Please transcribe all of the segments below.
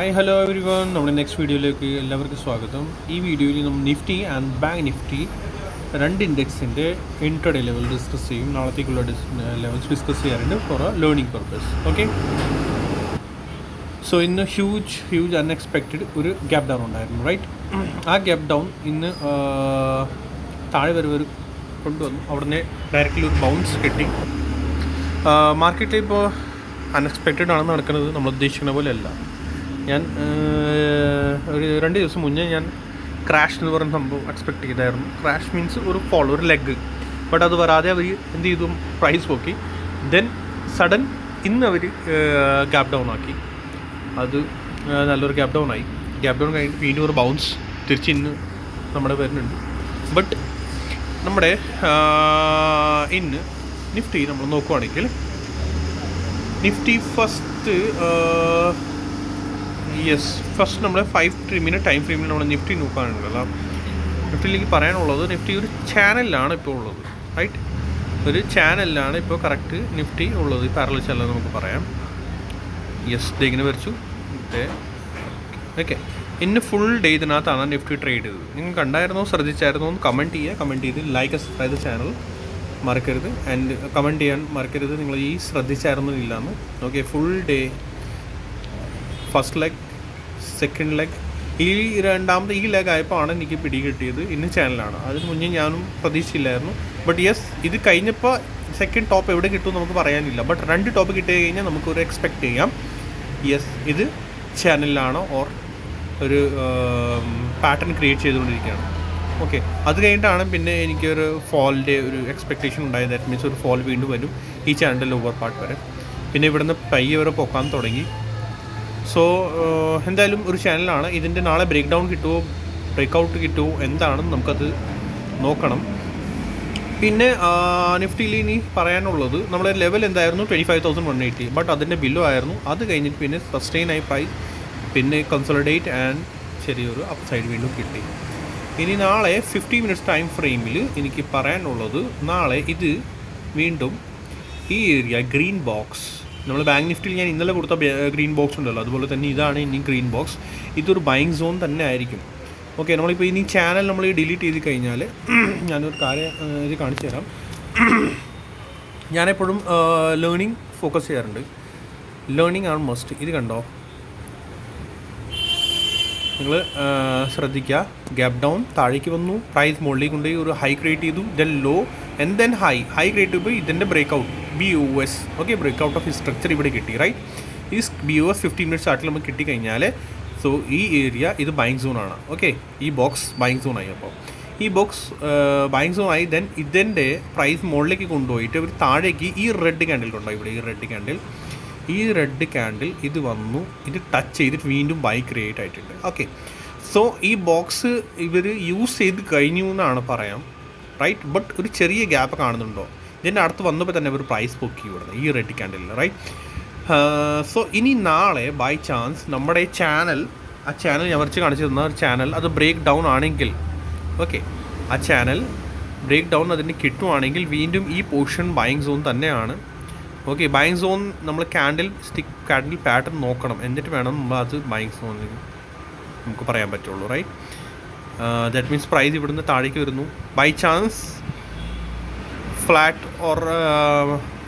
Hi hello everyone നമ്മുടെ next വീഡിയോയിലേക്ക് എല്ലാവർക്കും സ്വാഗതം. ഈ വീഡിയോയിൽ നമ്മൾ നിഫ്റ്റി ആൻഡ് ബാങ്ക് നിഫ്റ്റി രണ്ട് ഇൻഡെക്സിന്റെ ഇൻട്രഡേ ലെവൽ ഡിസ്കസ് ചെയ്യും. നാളത്തേക്കുള്ള ലെവൽസ് ഡിസ്കസ് ചെയ്യാറുണ്ട് for a learning purpose okay so ഇന്ന് ഹ്യൂജ് ഹ്യൂജ് അൺഎക്സ്പെക്റ്റഡ് ഒരു ഗ്യാപ്പ് ഡൗൺ ഉണ്ടായിരുന്നു റൈറ്റ് ആ ഗ്യാപ്പ് ഡൗൺ ഇന്ന് താഴെ വരെ ഒരു കൊണ്ടുവന്നു. അവിടുന്ന് ഡയറക്റ്റ്ലി ഒരു ബൗൺസ് കിട്ടി. മാർക്കറ്റിൽ ഇപ്പോൾ അൺഎക്സ്പെക്റ്റഡ് ആണ് നടക്കുന്നത്. നമ്മൾ ഉദ്ദേശിക്കുന്ന പോലെ അല്ല ഞാൻ ഒരു രണ്ട് ദിവസം മുന്നേ ഞാൻ ക്രാഷ് എന്ന് പറയുന്ന സംഭവം എക്സ്പെക്ട് ചെയ്തായിരുന്നു. ക്രാഷ് മീൻസ് ഒരു ഫോൾ ഒരു ലെഗ് ബട്ട് അത് വരാതെ അവർ എന്ത് ചെയ്തു? പ്രൈസ് പോക്കി. ദെൻ സഡൻ ഇന്ന് അവർ ഗ്യാപ് ഡൗൺ ആക്കി. അത് നല്ലൊരു ഗ്യാപ് ഡൗൺ ആയി. ഗ്യാപ് ഡൗൺ കഴിഞ്ഞിട്ട് വീണ്ടും ഒരു ബൗൺസ് തിരിച്ച് ഇന്ന് നമ്മുടെ വരുന്നുണ്ട്. ബട്ട് നമ്മുടെ ഇന്ന് നിഫ്റ്റി നമ്മൾ നോക്കുവാണെങ്കിൽ നിഫ്റ്റി ഫസ്റ്റ് യെസ് ഫസ്റ്റ് നമ്മൾ ഫൈവ് ട്രീമിന്റെ ടൈം ഫ്രെയിമിൽ നമ്മൾ നിഫ്റ്റി നോക്കാനുണ്ടല്ലോ. നിഫ്റ്റിയിലേക്ക് പറയാനുള്ളത് നിഫ്റ്റി ഒരു ചാനലിലാണ് ഇപ്പോൾ ഉള്ളത്. റൈറ്റ് ഒരു ചാനലിലാണ് ഇപ്പോൾ കറക്റ്റ് നിഫ്റ്റി ഉള്ളത്. പാരലൽ ചാനൽ നമുക്ക് പറയാം. യെസ് ഡേ ഇങ്ങനെ വരച്ചു. ഓക്കെ ഇന്ന് ഫുൾ ഡേ ഇതിനകത്താണ് നിഫ്റ്റി ട്രേഡ് ചെയ്തത്. നിങ്ങൾ കണ്ടായിരുന്നോ? ശ്രദ്ധിച്ചായിരുന്നോ? എന്ന് കമന്റ് ചെയ്യുക. കമന്റ് ചെയ്ത് ലൈക്ക് സബ്സ്ക്രൈബ് ചാനൽ മറക്കരുത്. ആൻഡ് കമന്റ് ചെയ്യാൻ മറക്കരുത്. നിങ്ങൾ ഈ ശ്രദ്ധിച്ചായിരുന്നു ഇല്ലാന്ന്. Okay full day first leg second leg ഈ രണ്ടാമത്തെ ഈ ലെഗ് ആയപ്പോൾ ആണ് എനിക്ക് പിടി കിട്ടിയത് ഇന്ന് ചാനലാണ് അതിന് മുന്നേ ഞാനും പ്രതീക്ഷിച്ചില്ലായിരുന്നു. ബട്ട് യെസ് ഇത് കഴിഞ്ഞപ്പോൾ സെക്കൻഡ് ടോപ്പ് എവിടെ കിട്ടും നമുക്ക് പറയാനില്ല. ബട്ട് രണ്ട് ടോപ്പ് കിട്ടി കഴിഞ്ഞാൽ നമുക്കൊരു എക്സ്പെക്റ്റ് ചെയ്യാം. യെസ് ഇത് ചാനലിലാണോ ഓർ ഒരു പാറ്റേൺ ക്രിയേറ്റ് ചെയ്തുകൊണ്ടിരിക്കുകയാണ്. ഓക്കെ അത് കഴിഞ്ഞിട്ടാണ് പിന്നെ എനിക്കൊരു ഫോളിന്റെ ഒരു എക്സ്പെക്റ്റേഷൻ ഉണ്ടായത്. ദാറ്റ് മീൻസ് ഒരു ഫോൾ വീണ്ടും വരും. ഈ ചാനലിന്റെ ലോവർ പാർട്ട് വരെ. പിന്നെ ഇവിടുന്ന് പയ്യെ വരെ പൊക്കാൻ തുടങ്ങി. സോ എന്തായാലും ഒരു ചാനലാണ് ഇതിന്റെ നാളെ ബ്രേക്ക് ഡൗൺ കിട്ടുമോ ബ്രേക്ക് ഔട്ട് കിട്ടുമോ എന്താണെന്ന് നമുക്കത് നോക്കണം. പിന്നെ നിഫ്റ്റിയിൽ ഇനി പറയാനുള്ളത് നമ്മുടെ ലെവൽ എന്തായിരുന്നു? Twenty five thousand one eighty but അതിന്റെ ബില്ലോ ആയിരുന്നു. അത് കഴിഞ്ഞിട്ട് പിന്നെ സസ്റ്റെയിൻ ആയി പ്രൈസ് പിന്നെ കൺസോളിഡേറ്റ് ആൻഡ് ചെറിയൊരു അപ്പ് സൈഡ് വീണ്ടും കിട്ടി. ഇനി നാളെ ഫിഫ്റ്റി മിനിറ്റ്സ് ടൈം ഫ്രെയിമിൽ എനിക്ക് പറയാനുള്ളത് നാളെ ഇത് വീണ്ടും ഈ ഏരിയ ഗ്രീൻ ബോക്സ് നമ്മൾ ബാങ്ക് നിഫ്റ്റിയിൽ ഞാൻ ഇന്നലെ കൊടുത്ത ഗ്രീൻ ബോക്സ് ഉണ്ടല്ലോ അതുപോലെ തന്നെ ഇതാണ് ഇനി ഗ്രീൻ ബോക്സ് ഇതൊരു ബൈങ് സോൺ തന്നെ ആയിരിക്കും. ഓക്കെ നമ്മളിപ്പോൾ ഇനി ചാനൽ നമ്മൾ ഡിലീറ്റ് ചെയ്ത് കഴിഞ്ഞാൽ ഞാനൊരു കാര്യം ഇത് കാണിച്ചു തരാം. ഞാനെപ്പോഴും ലേണിംഗ് ഫോക്കസ് ചെയ്യാറുണ്ട്. ലേണിംഗ് ആണ് മസ്റ്റ് ഇത് കണ്ടോ? നിങ്ങൾ ശ്രദ്ധിക്കുക. ഗ്യാപ് ഡൗൺ താഴേക്ക് വന്നു. പ്രൈസ് മുകളിലേക്ക് കൊണ്ടുപോയി ഒരു ഹൈ ക്രിയേറ്റ് ചെയ്തു. Then low and then high high create ചെയ്യുമ്പോൾ ഇതിന്റെ break out B U S okay break out of structure ഇവിടെ കിട്ടി റൈറ്റ് ഈ B U S fifteen minutes ആട്ടിൽ നമുക്ക് കിട്ടിക്കഴിഞ്ഞാൽ സോ ഈ ഏരിയ ഇത് ബൈങ് സോൺ ആണ്. ഓക്കെ ഈ ബോക്സ് ബൈങ് സോൺ ആയി അപ്പോൾ ഈ ബോക്സ് ബൈങ് സോൺ ആയി ദെൻ ഇതിന്റെ പ്രൈസ് മുകളിലേക്ക് കൊണ്ടുപോയിട്ട് ഒരു താഴേക്ക് ഈ റെഡ് ക്യാൻഡിൽ ഉണ്ടോ ഇവിടെ ഈ റെഡ് ക്യാൻഡിൽ ഈ റെഡ് ക്യാൻഡിൽ ഇത് വന്നു ഇത് ടച്ച് ചെയ്തിട്ട് വീണ്ടും ബൈ ക്രിയേറ്റ് ആയിട്ടുണ്ട്. ഓക്കെ സോ ഈ ബോക്സ് ഇവർ യൂസ് ചെയ്ത് കഴിഞ്ഞു എന്നാണ് പറയാം റൈറ്റ് ബട്ട് ഒരു ചെറിയ ഗ്യാപ്പ് കാണുന്നുണ്ടോ? ഇതിന്റെ അടുത്ത് വന്നപ്പോൾ തന്നെ ഒരു പ്രൈസ് പൊക്കി ഇവിടുന്ന് ഈ റെഡ് ക്യാൻഡിൽ റൈറ്റ് സോ ഇനി നാളെ ബൈ ചാൻസ് നമ്മുടെ ചാനൽ ആ ചാനൽ ഞാൻ വരച്ച് കാണിച്ചു തന്ന ഒരു ചാനൽ അത് ബ്രേക്ക് ഡൗൺ ആണെങ്കിൽ ഓക്കെ ആ ചാനൽ ബ്രേക്ക് ഡൗൺ അതിന് കിട്ടുവാണെങ്കിൽ വീണ്ടും ഈ പോർഷൻ ബൈങ് സോൺ തന്നെയാണ്. ഓക്കെ ബൈങ് സോൺ നമ്മൾ ക്യാൻഡിൽ സ്റ്റിക്ക് ക്യാൻഡിൽ പാറ്റേൺ നോക്കണം. എന്നിട്ട് വേണം നമ്മൾ അത് ബൈങ് സോണിൽ നമുക്ക് പറയാൻ പറ്റുള്ളൂ റൈറ്റ് ദാറ്റ് മീൻസ് പ്രൈസ് ഇവിടുന്ന് താഴേക്ക് വരുന്നു. By chance flat or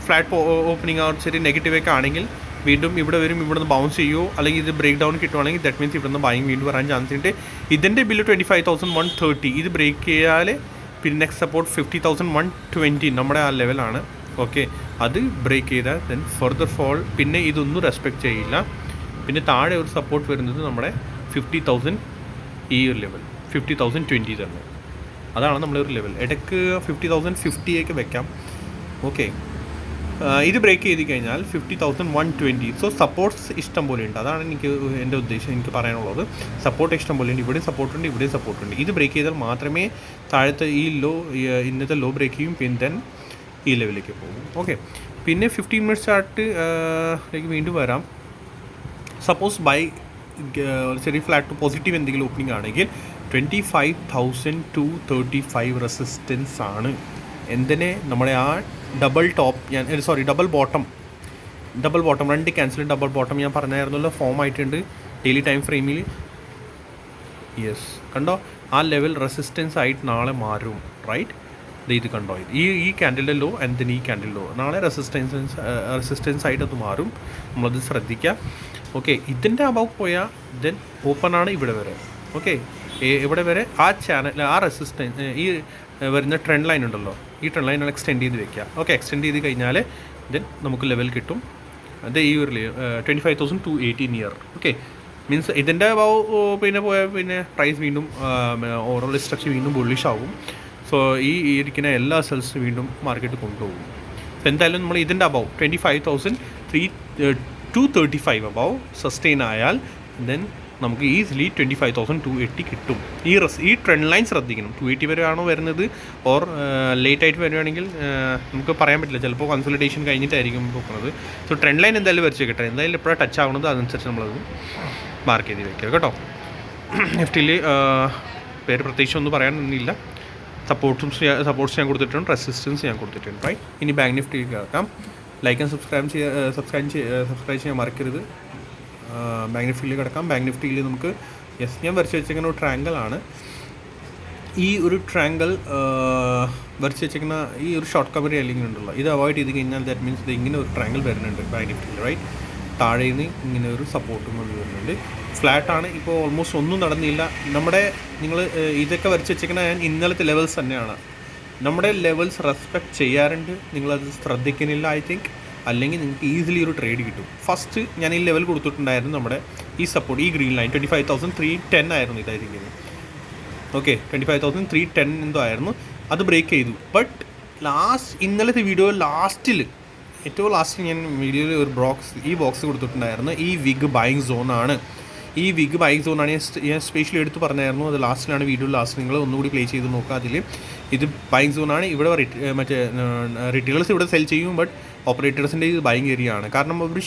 flat opening ആ ചെറിയ നെഗറ്റീവ് ഒക്കെ ആണെങ്കിൽ വീണ്ടും ഇവിടെ വരും ഇവിടെ നിന്ന് ബൗൺസ് ചെയ്യുമോ അല്ലെങ്കിൽ ഇത് ബ്രേക്ക് ഡൗൺ കിട്ടുവാണെങ്കിൽ ദറ്റ് മീൻസ് ഇവിടെ നിന്ന് ബൈങ് വീണ്ടും വരാൻ ചാൻസ് ഉണ്ട്. ഇതിന്റെ bill twenty five thousand one thirty ഇത് ബ്രേക്ക് ചെയ്യാൽ പിന്നെ next support fifty thousand one twenty നമ്മുടെ ആ ലെവലാണ് ഓക്കെ അത് ബ്രേക്ക് ചെയ്താൽ ദെൻ ഫർദർ ഫോൾ പിന്നെ ഇതൊന്നും റെസ്പെക്റ്റ് ചെയ്യില്ല. പിന്നെ താഴെ ഒരു സപ്പോർട്ട് വരുന്നത് നമ്മുടെ ഫിഫ്റ്റി തൗസൻഡ് ഈ ഒരു ലെവൽ ഫിഫ്റ്റി തൗസൻഡ് ട്വന്റി തന്നെ. അതാണ് നമ്മളൊരു ലെവൽ ഇടയ്ക്ക് ഫിഫ്റ്റി തൗസൻഡ് ഫിഫ്റ്റിയേക്ക് വെക്കാം. ഓക്കെ ഇത് ബ്രേക്ക് ചെയ്ത് കഴിഞ്ഞാൽ fifty thousand one twenty so supports ഇഷ്ടം പോലെ ഉണ്ട്. അതാണ് എനിക്ക് എന്റെ ഉദ്ദേശം എനിക്ക് പറയാനുള്ളത്. സപ്പോർട്ട് ഇഷ്ടം പോലെ ഉണ്ട്. ഇവിടെയും സപ്പോർട്ടുണ്ട് ഇവിടെയും സപ്പോർട്ടുണ്ട് ഇത് ബ്രേക്ക് ചെയ്താൽ മാത്രമേ താഴത്തെ ഈ ലോ ഇന്നത്തെ ലോ ബ്രേക്ക് ചെയ്യും പിന്നെ ദെൻ ഈ ലെവലിലേക്ക് പോകും. ഓക്കെ പിന്നെ ഫിഫ്റ്റീൻ മിനിറ്റ്സ് ലേക്ക് വീണ്ടും വരാം. സപ്പോസ് ബൈ ഒരു ചെറിയ ഫ്ലാറ്റ് പോസിറ്റീവ് എന്തെങ്കിലും ഓപ്പണിംഗ് ആണെങ്കിൽ twenty five thousand two thirty five resistance ആണ്. എന്തിനെ? നമ്മുടെ ആ ഡബിൾ ടോപ്പ് ഞാൻ sorry double bottom double bottom രണ്ട് ക്യാൻസൽ ഡബിൾ ബോട്ടം ഞാൻ പറഞ്ഞായിരുന്നല്ലോ ഫോം ആയിട്ടുണ്ട് ഡെയിലി ടൈം ഫ്രെയിമിൽ യെസ് കണ്ടോ? ആ ലെവൽ റെസിസ്റ്റൻസ് ആയിട്ട് നാളെ മാറും റൈറ്റ് ഇത് കണ്ടോ? ഇത് ഈ ഈ ക്യാൻഡിലെ ലോ ആൻഡ് ദെൻ ഈ ക്യാൻഡിൽ ലോ നാളെ റെസിസ്റ്റൻസ് റെസിസ്റ്റൻസ് ആയിട്ട് അത് മാറും. നമ്മളത് ശ്രദ്ധിക്കുക ഓക്കെ ഇതിന്റെ അബവ് പോയാൽ ദെൻ ഓപ്പൺ ആണ് ഇവിടെ വരെ. ഓക്കെ ഇവിടെ വരെ ആ ചാനൽ ആ റെസിസ്റ്റൻസ് ഈ വരുന്ന ട്രെൻഡ് ലൈൻ ഉണ്ടല്ലോ. ഈ ട്രെൻഡ് ലൈൻ എക്സ്റ്റെൻഡ് ചെയ്ത് വെക്കുക. ഓക്കെ എക്സ്റ്റെൻഡ് ചെയ്ത് കഴിഞ്ഞാൽ ദെൻ നമുക്ക് ലെവൽ കിട്ടും. അത് ഈ ഒരു twenty five thousand two eighteen year okay means ഇതിന്റെ പിന്നെ പോയ പിന്നെ പ്രൈസ് വീണ്ടും ഓവറോൾ സ്ട്രക്ചർ വീണ്ടും ബുള്ളിഷ് ആവും. സോ ഈ ഇരിക്കുന്ന എല്ലാ സെൽസ് വീണ്ടും മാർക്കറ്റ് കൊണ്ടുപോകും. എന്തായാലും നമ്മൾ ഇതിന്റെ above twenty five thousand three two thirty five above sustain ആയാൽ ദെൻ നമുക്ക് easily twenty five thousand two eighty കിട്ടും. ഈ റസ് ഈ ട്രെൻഡ് ലൈൻ ശ്രദ്ധിക്കണം. ടു എയ്റ്റി വരെ ആണോ വരുന്നത് ഓർ ലേറ്റ് ആയിട്ട് വരുവാണെങ്കിൽ നമുക്ക് പറയാൻ പറ്റില്ല. ചിലപ്പോൾ കൺസൾട്ടേഷൻ കഴിഞ്ഞിട്ടായിരിക്കും പോകുന്നത് സോ ട്രെൻഡ് ലൈൻ എന്തായാലും വരച്ച് വെക്കട്ടെ. എന്തായാലും എപ്പോഴാണ് ടച്ച് ആവുന്നത് അതനുസരിച്ച് നമ്മളത് മാർക്ക് ചെയ്ത് വയ്ക്കുക കേട്ടോ. നിഫ്റ്റിയിൽ പേര് പ്രത്യേകിച്ച് ഒന്നും പറയാനൊന്നുമില്ല. സപ്പോർട്ടും സപ്പോർട്ട്സ് ഞാൻ കൊടുത്തിട്ടുണ്ട്. റെസിസ്റ്റൻസ് ഞാൻ കൊടുത്തിട്ടുണ്ട്. റൈറ്റ് ഇനി ബാങ്ക് നിഫ്റ്റി കേൾക്കാം. ലൈക്ക് ആൻഡ് സബ്സ്ക്രൈബ് ചെയ്യുക സബ്സ്ക്രൈബ് ചെയ്യാൻ സബ്സ്ക്രൈബ് ചെയ്യാൻ മറക്കരുത്. ബാങ്ക് നിഫ്റ്റിയിൽ കിടക്കാം. ബാങ്ക് നിഫ്റ്റിയിൽ നമുക്ക് യെസ് ഞാൻ വരച്ച് വെച്ചിരിക്കുന്ന ഒരു ട്രാങ്കിൾ ആണ്. ഈ ഒരു ട്രാങ്കിൾ വരച്ച് വെച്ചിരിക്കുന്ന ഈ ഒരു ഷോർട്ട് കവറി അല്ലെങ്കിൽ ഉണ്ടല്ലോ. ഇത് അവോയ്ഡ് ചെയ്ത് കഴിഞ്ഞാൽ ദാറ്റ് മീൻസ് ഇത് ഇങ്ങനെ ഒരു ട്രാങ്കിൾ വരുന്നുണ്ട് ബാങ്ക് നിഫ്റ്റിയിൽ റൈറ്റ് താഴെ നിന്ന് ഇങ്ങനെ ഒരു സപ്പോർട്ടും വന്ന് വരുന്നുണ്ട്. ഫ്ലാറ്റാണ് ഇപ്പോൾ ഓൾമോസ്റ്റ് ഒന്നും നടന്നില്ല. നമ്മുടെ നിങ്ങൾ ഇതൊക്കെ വരച്ച് വെച്ചിരിക്കുന്ന ഞാൻ ഇന്നലത്തെ ലെവൽസ് തന്നെയാണ്. നമ്മുടെ ലെവൽസ് റെസ്പെക്ട് ചെയ്യാറുണ്ട്. നിങ്ങളത് ശ്രദ്ധിക്കുന്നില്ല ഐ തിങ്ക് അല്ലെങ്കിൽ നിങ്ങൾക്ക് ഈസിലി ഒരു ട്രേഡ് കിട്ടും. ഫസ്റ്റ് ഞാൻ ഈ ലെവൽ കൊടുത്തിട്ടുണ്ടായിരുന്നു നമ്മുടെ ഈ സപ്പോർട്ട് ഈ green line twenty five thousand three ten ആയിരുന്നു ഇതായിരിക്കുന്നത്. Okay twenty five thousand three ten എന്തോ ആയിരുന്നു. അത് ബ്രേക്ക് ചെയ്തു. ബട്ട് ലാസ്റ്റ് ഇന്നലത്തെ വീഡിയോ ലാസ്റ്റിൽ ഏറ്റവും ലാസ്റ്റ് ഞാൻ വീഡിയോയിൽ ഒരു ബോക്സ് ഈ ബോക്സ് കൊടുത്തിട്ടുണ്ടായിരുന്നു. ഈ വിഗ് ബൈങ് സോണാണ് ഈ വിഗ് ബൈങ് സോണാണ് ഞാൻ സ്പെഷ്യലി എടുത്ത് പറഞ്ഞായിരുന്നു. അത് ലാസ്റ്റിലാണ് വീഡിയോ ലാസ്റ്റ് നിങ്ങൾ ഒന്നുകൂടി പ്ലേ ചെയ്ത് നോക്കുക അതിൽ ഇത് ബൈങ് സോണാണ് ഇവിടെ മറ്റേ റിറ്റെയിലേഴ്സ് ഇവിടെ സെൽ ചെയ്യും. ബട്ട് ഓപ്പറേറ്റേഴ്സിന്റെ ഇത് ഭയങ്കര കാരണം അവർ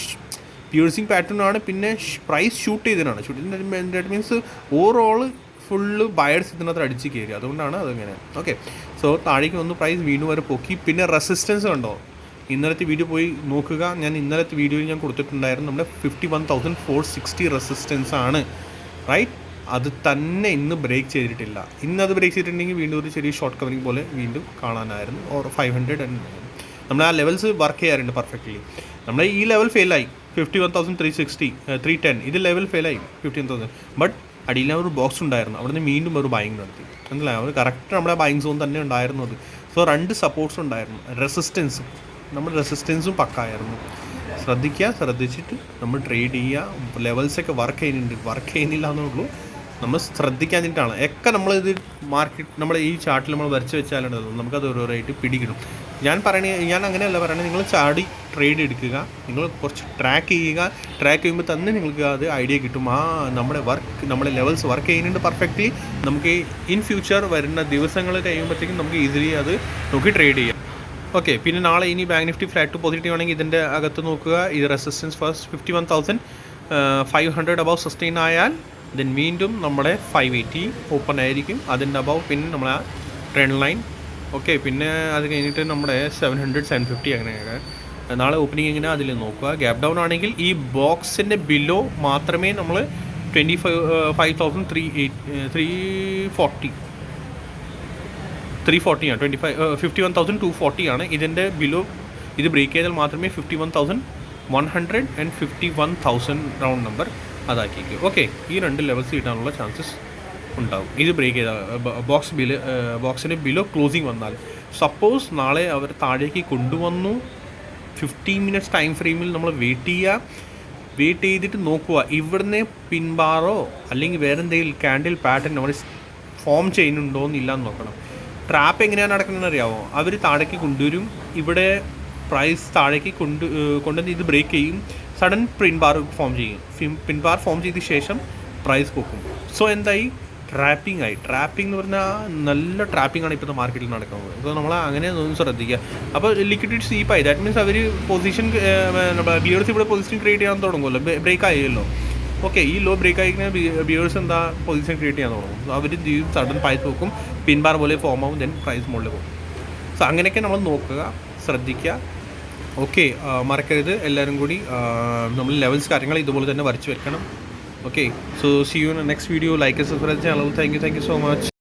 പ്യൂഴ്സിങ് പാറ്റേൺ ആണ് പിന്നെ price shoot ചെയ്തതിനാണ്. Shoot means overall full buyers ഇതിനകത്ത് അടിച്ച് കയറി. അതുകൊണ്ടാണ് അതങ്ങനെ. ഓക്കെ സോ താഴേക്ക് വന്ന് പ്രൈസ് വീണ്ടും വരെ പൊക്കി. പിന്നെ റെസിസ്റ്റൻസ് ഉണ്ടോ? ഇന്നലത്തെ വീഡിയോ പോയി നോക്കുക. ഞാൻ ഇന്നലത്തെ വീഡിയോയിൽ ഞാൻ കൊടുത്തിട്ടുണ്ടായിരുന്നു. നമ്മുടെ fifty one thousand four sixty resistance ആണ്. റൈറ്റ് അത് തന്നെ ഇന്ന് ബ്രേക്ക് ചെയ്തിട്ടില്ല. ഇന്ന് അത് ബ്രേക്ക് ചെയ്തിട്ടുണ്ടെങ്കിൽ വീണ്ടും ഒരു ചെറിയ ഷോർട്ട് കവറിങ് പോലെ വീണ്ടും കാണാനായിരുന്നു. ഓർ ഫൈവ് ഹൺഡ്രഡ് നമ്മൾ ആ ലെവൽസ് വർക്ക് ചെയ്യാറുണ്ട് പെർഫെക്റ്റ്ലി നമ്മൾ ഈ level ഫെയിലായി fifty one thousand three sixty three ten ഇത് ലെവൽ ഫെയിലായി ഫിഫ്റ്റീൻ തൗസൻഡ് ബട്ട് അടിയിൽ ഒരു ബോക്സ് ഉണ്ടായിരുന്നു. അവിടെ നിന്ന് വീണ്ടും ഒരു ബൈങ് നടത്തി. മനസ്സിലായി? അവർ കറക്റ്റ് നമ്മുടെ ബൈങ് സോൺ തന്നെ ഉണ്ടായിരുന്നു അത്. സോ രണ്ട് സപ്പോർട്ട്സ് ഉണ്ടായിരുന്നു. റെസിസ്റ്റൻസ് നമ്മൾ റെസിസ്റ്റൻസും പക്കായിരുന്നു. ശ്രദ്ധിക്കുക ശ്രദ്ധിച്ചിട്ട് നമ്മൾ ട്രേഡ് ചെയ്യുക. ലെവൽസൊക്കെ വർക്ക് ചെയ്യുന്നുണ്ട്. വർക്ക് ചെയ്യുന്നില്ല എന്നേ ഉള്ളൂ. നമ്മൾ ശ്രദ്ധിക്കാഞ്ഞിട്ടാണ്. ഒക്കെ നമ്മളിത് മാർക്കറ്റ് നമ്മൾ ഈ ചാർട്ടിൽ നമ്മൾ വരച്ച് വെച്ചാലാണ് നമുക്കത് റേറ്റ് പിടികിടും. ഞാൻ പറയണേ ഞാൻ അങ്ങനെയല്ല പറയണത്. നിങ്ങൾ ചാടി ട്രേഡ് എടുക്കുക. നിങ്ങൾ കുറച്ച് ട്രാക്ക് ചെയ്യുക. ട്രാക്ക് ചെയ്യുമ്പോൾ തന്നെ നിങ്ങൾക്ക് അത് ഐഡിയ കിട്ടും. ആ നമ്മുടെ വർക്ക് നമ്മുടെ ലെവൽസ് വർക്ക് ചെയ്യുന്നുണ്ട് പെർഫെക്റ്റ്ലി നമുക്ക് ഇൻ ഫ്യൂച്ചർ വരുന്ന ദിവസങ്ങൾ കഴിയുമ്പോഴത്തേക്കും നമുക്ക് ഈസിലി അത് നോക്കി ട്രേഡ് ചെയ്യാം. ഓക്കെ പിന്നെ നാളെ ഇനി ബാങ്ക് നിഫ്റ്റി ഫ്ലാറ്റ് പോസിറ്റീവ് ആണെങ്കിൽ ഇതിന്റെ അകത്ത് നോക്കുക. ഇത് resistance first fifty one thousand five hundred above sustain ആയാൽ ദെൻ വീണ്ടും നമ്മുടെ ഫൈവ് എയ്റ്റി ഓപ്പൺ ആയിരിക്കും. അതിന്റെ അബവ് പിന്നെ നമ്മളെ ട്രെൻഡ് ലൈൻ ഓക്കെ പിന്നെ അത് കഴിഞ്ഞിട്ട് നമ്മുടെ സെവൻ ഹൺഡ്രഡ് സെവൻ ഫിഫ്റ്റി അങ്ങനെയൊക്കെ നാളെ ഓപ്പണിംഗ് എങ്ങനെ അതിൽ നോക്കുക. ഗ്യാപ് ഡൗൺ ആണെങ്കിൽ ഈ ബോക്സിന്റെ ബിലോ മാത്രമേ നമ്മൾ twenty five five thousand three eight three forty three ഫോർട്ടിയാണ് twenty five fifty one thousand two forty ആണ്. ഇതിന്റെ ബിലോ ഇത് ബ്രേക്ക് ചെയ്താൽ മാത്രമേ fifty one thousand one hundred and fifty one thousand round number അതാക്കിയിരിക്കും okay ഈ രണ്ട് levels കിട്ടാനുള്ള chances ഉണ്ടാവും. ഇത് ബ്രേക്ക് ചെയ്താൽ ബോക്സ് ബിൽ ബോക്സിന് ബിലോ ക്ലോസിങ് വന്നാൽ. സപ്പോസ് നാളെ അവർ താഴേക്ക് കൊണ്ടുവന്നു. ഫിഫ്റ്റീൻ മിനിറ്റ്സ് ടൈം ഫ്രെയിമിൽ നമ്മൾ വെയിറ്റ് ചെയ്യുക വെയിറ്റ് ചെയ്തിട്ട് നോക്കുക ഇവിടുന്ന് പിൻബാറോ അല്ലെങ്കിൽ വേറെ എന്തെങ്കിലും ക്യാൻഡിൽ പാറ്റേൺ നമ്മൾ ഫോം ചെയ്യുന്നുണ്ടോ എന്നില്ല എന്ന് നോക്കണം. ട്രാപ്പ് എങ്ങനെയാണ് നടക്കുന്നത് അറിയാമോ അവർ താഴേക്ക് കൊണ്ടുവരും. ഇവിടെ പ്രൈസ് താഴേക്ക് കൊണ്ട് കൊണ്ടുവന്ന് ഇത് ബ്രേക്ക് ചെയ്യും. സഡൻ പിൻബാർ ഫോം ചെയ്യും. പിൻബാർ ഫോം ചെയ്ത ശേഷം പ്രൈസ് പൊക്കും. സോ എന്തായി? ട്രാപ്പിംഗ് ആയി. ട്രാപ്പിംഗ് എന്ന് പറഞ്ഞാൽ നല്ല ട്രാപ്പിംഗ് ആണ് ഇപ്പോഴത്തെ മാർക്കറ്റിൽ നടക്കുന്നത്. അപ്പോൾ നമ്മൾ അങ്ങനെ ഒന്നും ശ്രദ്ധിക്കുക അപ്പോൾ ലിക്വിഡിറ്റി സീപ്പായി ദാറ്റ് മീൻസ് അവർ പൊസിഷൻ ബിയേഴ്സ് ഇവിടെ പൊസിഷൻ ക്രിയേറ്റ് ചെയ്യാൻ തുടങ്ങുമല്ലോ. ബ്രേക്ക് ആയല്ലോ. ഓക്കെ ഈ ലോ ബ്രേക്ക് ആയി ബിയേഴ്സ് എന്താ പൊസിഷൻ ക്രിയേറ്റ് ചെയ്യാൻ തുടങ്ങും. അവർ സഡൻ പ്രൈസ് നോക്കും പിൻബാർ പോലെ ഫോം ആവും ദെൻ പ്രൈസ് മുകളിൽ പോകും. സോ അങ്ങനെയൊക്കെ നമ്മൾ നോക്കുക ശ്രദ്ധിക്കുക ഓക്കെ മറക്കരുത്. എല്ലാവരും കൂടി നമ്മൾ ലെവൽസ് കാര്യങ്ങൾ ഇതുപോലെ തന്നെ വരച്ച് വെക്കണം. okay so see you in the next video. Like and subscribe the channel. Thank you thank you so much.